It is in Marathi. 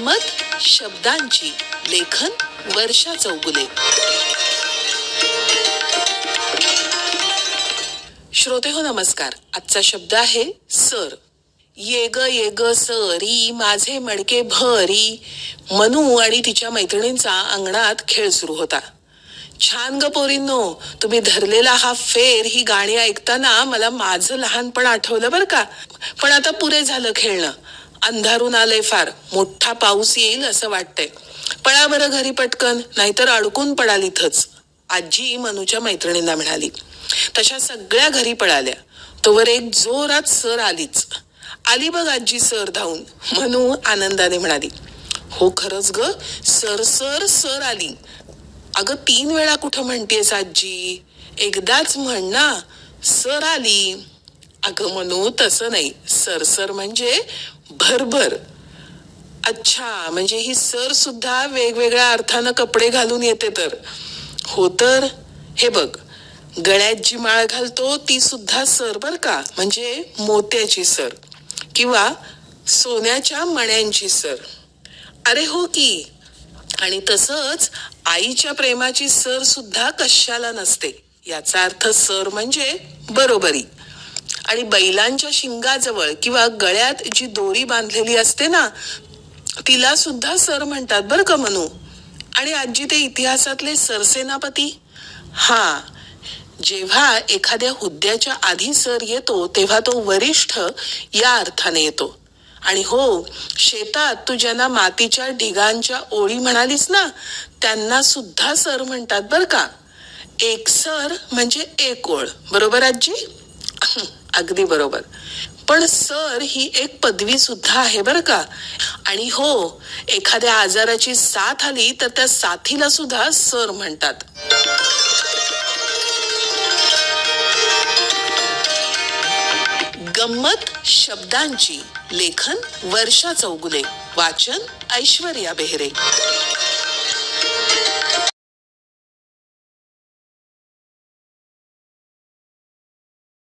गंमत शब्दांची लेखन वर्षा चौगुले. श्रोते हो नमस्कार. आजचा शब्द आहे सर. ये ग ये ग सरी माझे मडके भरी. मनू आणि तिच्या मैत्रिणींचा अंगणात खेळ सुरू होता. छान ग पोरींनो तुम्ही धरलेला हा फेर ही गाणी ऐकताना मला माझं लहानपण आठवलं बरं का. पण आता पुरे झालं खेळणं. अंधारून आलंय फार. मोठा पाऊस येईल असं वाटतंय. पळा बरं घरी पटकन नाहीतर अडकून पडाल इथंच. आजी मनूच्या मैत्रिणींना म्हणाली तशा सगळ्या घरी पळाल्या. तोवर एक जोरात सर आलीच. आली बघ आजी सर धावून. मनू आनंदाने म्हणाली हो खरंच ग सर सर सर आली. अगं तीन वेळा कुठं म्हणतेस आजी? एकदाच म्हण ना सर आली. अगं म्हणू तसं नाही. सरसर म्हणजे भरभर. अच्छा म्हणजे ही सर सुद्धा वेगवेगळ्या अर्थानं कपडे घालून येते तर. हो तर? हे बघ गळ्यात जी माळ घालतो ती सुद्धा सर बर का? म्हणजे मोत्याची सर. किंवा सोन्याच्या मण्यांची सर. अरे हो की. आणि तसंच आईच्या प्रेमाची सर सुद्धा कशाला नसते. याचा अर्थ सर म्हणजे बरोबरी. आणि बैलांच्या शिंगाजवळ किंवा गळ्यात जी दोरी बांधलेली असते ना तिला सुद्धा सर म्हणतात बरं का म्हणू आणि आजी ते इतिहासातले सरसेनापती? हा जेव्हा एखाद्या हुद्द्याच्या आधी सर येतो तेव्हा तो वरिष्ठ या अर्थाने येतो. आणि हो शेतात तू ज्यांना मातीच्या ढिगांच्या ओळी म्हणालीस ना त्यांना सुद्धा सर म्हणतात बर का. एक सर म्हणजे एक ओळ. बरोबर आजी? अगदी बरोबर. पण सर ही एक पदवी सुद्धा आहे बरं का. आणि हो एखाद्या आजाराची साथ आली तर त्या साथीला सुद्धा सर म्हणतात. गंमत शब्दांची लेखन वर्षा चौगुले. वाचन ऐश्वर्या बेहरे.